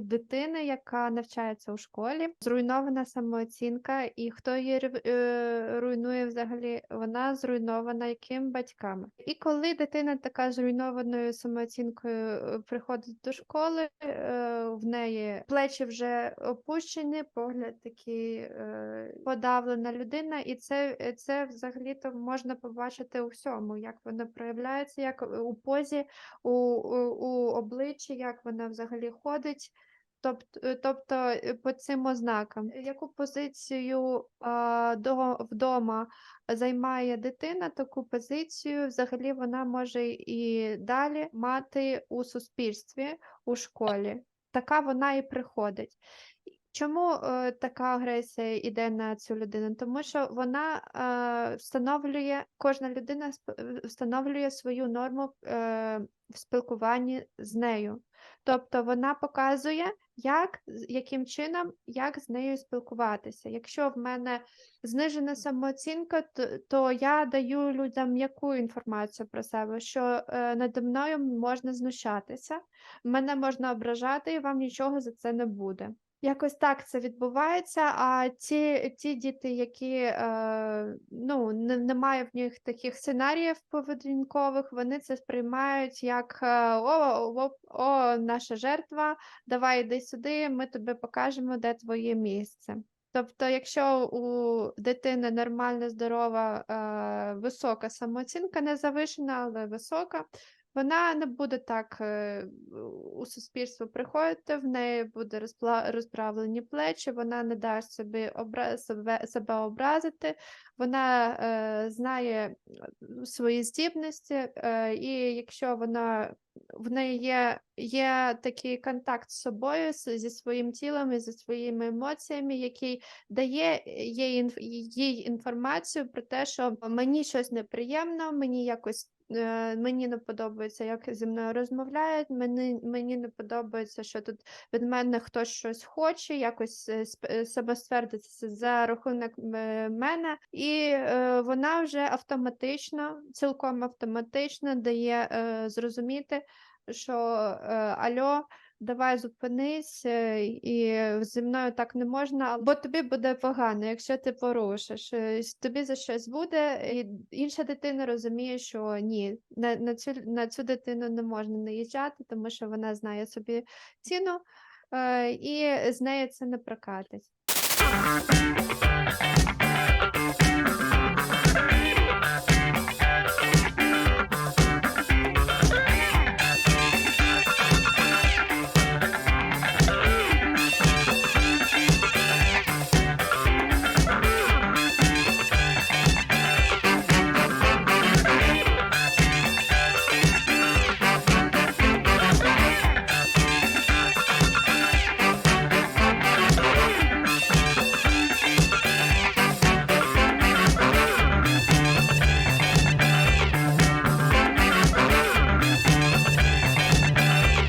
дитини, яка навчається у школі, зруйнована самооцінка, і хто її е, руйнує взагалі, вона зруйнована яким батьками. І коли дитина така зруйнованою самооцінкою е, приходить до школи, е, в неї плечі вже опущені, погляд такий подавлена людина, і це, це взагалі-то можна побачити у всьому, як воно проявляється, як у позі, у, у, у обличчі, як вона взагалі ходить. Тобто, е, тобто е, по цим ознакам, яку позицію вдома займає дитина, таку позицію взагалі вона може і далі мати у суспільстві, у школі. Така вона і приходить. Чому е, така агресія йде на цю людину? Тому що вона е, встановлює, кожна людина встановлює свою норму е, в спілкуванні з нею. Тобто вона показує, як, яким чином, як з нею спілкуватися. Якщо в мене знижена самооцінка, то, то я даю людям м'яку інформацію про себе, що е, наді мною можна знущатися, мене можна ображати, і вам нічого за це не буде. Якось так це відбувається. А ті, ті діти, які е, ну, не, немає в них таких сценаріїв поведінкових, вони це сприймають як е, о, о, о, наша жертва, давай йди сюди, ми тобі покажемо, де твоє місце. Тобто, якщо у дитини нормальна, здорова, е, висока самооцінка, не завишена, але висока, вона не буде так е, у суспільство приходити, в неї буде розправлені плечі, вона не дасть собі обра- себе, себе образити, вона е, знає е, свої здібності, е, і якщо вона в неї є, є такий контакт з собою, зі своїм тілом і зі своїми емоціями, який дає їй, інф- їй інформацію про те, що мені щось неприємно, мені якось. Е, Мені не подобається, як зі мною розмовляють. Мені, мені не подобається, що тут від мене хтось щось хоче, якось е, сп- е, себе ствердиться за рахунок е, мене, і вона вже автоматично, цілком автоматично дає зрозуміти, що е, альо, давай зупинись, е, і зі мною так не можна, бо тобі буде погано, якщо ти порушиш. е, Тобі за щось буде, і інша дитина розуміє, що ні, на, на, цю, на цю дитину не можна наїжджати, тому що вона знає собі ціну, і з нею це не прокатить.